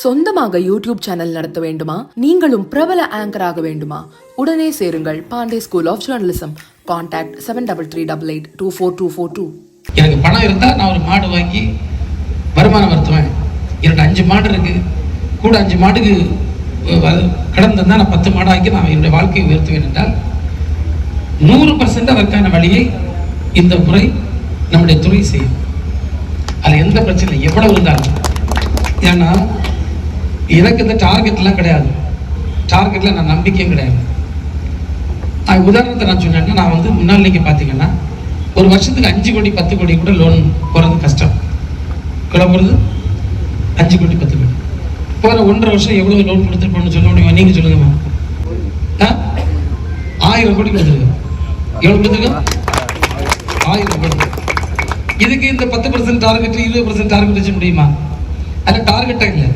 சொந்தமாக YouTube channel நடத்த வேண்டுமா? நீங்களும் பிரபல ஆங்கராக வேண்டுமா? உடனே சேருங்கள் Pandey school of journalism contact seven double three double eight two four two four two எனக்கு பணம் இருந்தால் நான் ஒரு மாடு வாங்கி வருமானம் வருத்துவேன் என்னோட அஞ்சு மாடு இருக்கு. கூட அஞ்சு மாடுக்கு கடந்திருந்தால் நான் பத்து மாடு ஆக்கி நான் என்னுடைய வாழ்க்கையை உயர்த்துவேன் என்றால் நூறு பர்சன்ட் அதற்கான வழியை இந்த முறை நம்முடைய துறை செய்யும். அதில் எந்த பிரச்சனை எவ்வளவு இருந்தாலும். ஏன்னா எனக்கு இந்த டார்கெட்லாம் கிடையாது. டார்கெட்டில் நான் நம்பிக்கையும் கிடையாது. அது உதாரணத்தை நான் சொன்னேன்னா நான் வந்து முன்னாள் நீங்கள் பார்த்தீங்கன்னா ஒரு வருஷத்துக்கு அஞ்சு கோடி பத்து கோடி கூட லோன் போகிறது கஷ்டம். கிளம்புறது அஞ்சு கோடி பத்து கோடி. போகிற ஒன்றரை வருஷம் எவ்வளோ லோன் கொடுத்துருப்போம்னு சொல்ல முடியுமா? நீங்கள் சொல்லுங்கம்மா ஆ? ஆயிரம் கோடி கொடுத்துருக்கோம் எவ்வளோ கொடுத்துருக்கோம் ஆயிரம் கோடி. இதுக்கு இந்த பத்து பர்சன்ட் டார்கெட் இருபது பர்சன்ட் டார்கெட் வச்சு முடியுமா? அதில் டார்கெட்டாக இல்லை.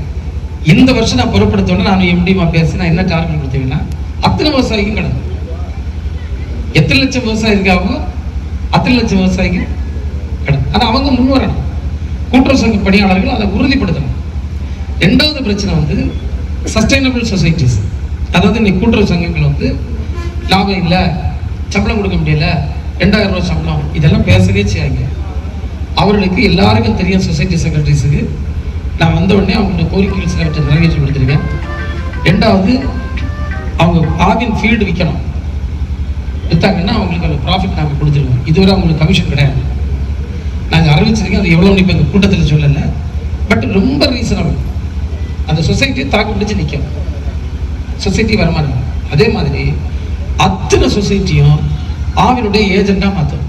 இந்த வருஷம் நான் பொருட்படுத்தோன்னு நான் எம்டிமா பேசி நான் என்ன டார்கெட் கொடுத்தீங்கன்னா அத்தனை விவசாயிக்கும் கிடக்கும் எத்தனை லட்சம் விவசாயி இருக்காங்களோ அத்தனை லட்சம் விவசாயிக்கு கிடக்கும் ஆனால் அவங்க முன் வரணும் கூட்டுறவு சங்க பணியாளர்கள் அதை உறுதிப்படுத்தணும். ரெண்டாவது பிரச்சனை வந்து சஸ்டைனபிள் சொசைட்டிஸ் அதாவது இன்னைக்கு கூட்டுறவு சங்கங்கள் வந்து லாபம் இல்லை சம்பளம் கொடுக்க முடியல ரெண்டாயிரம் ரூபாய் சம்பளம் இதெல்லாம் பேசவே செய்யாங்க அவர்களுக்கு எல்லாருக்கும் தெரியும் சொசைட்டி செக்ரட்டரிஸுக்கு நான் வந்த உடனே அவங்களுடைய கோரிக்கைகள் சிலவற்றை நிறைவேற்றி கொடுத்துருக்கேன் ரெண்டாவது அவங்க ஆவின் ஃபீல்டு விற்கணும். விற்றாங்கன்னா அவங்களுக்கு அந்த ப்ராஃபிட் நாங்கள் கொடுத்துருவோம். இதுவரை அவங்களுக்கு கமிஷன் கிடையாது. நாங்கள் அறிவிச்சிருக்கேன் அது எவ்வளோ இப்போ இந்த கூட்டத்தில் சொல்லலை. பட் ரொம்ப ரீசனபிள் அந்த சொசைட்டியை தாக்கு பிடிச்சி நிற்கும் சொசைட்டி வருமானம். அதே மாதிரி அத்தனை சொசைட்டியும் ஆவினுடைய ஏஜெண்டாக மாற்றும்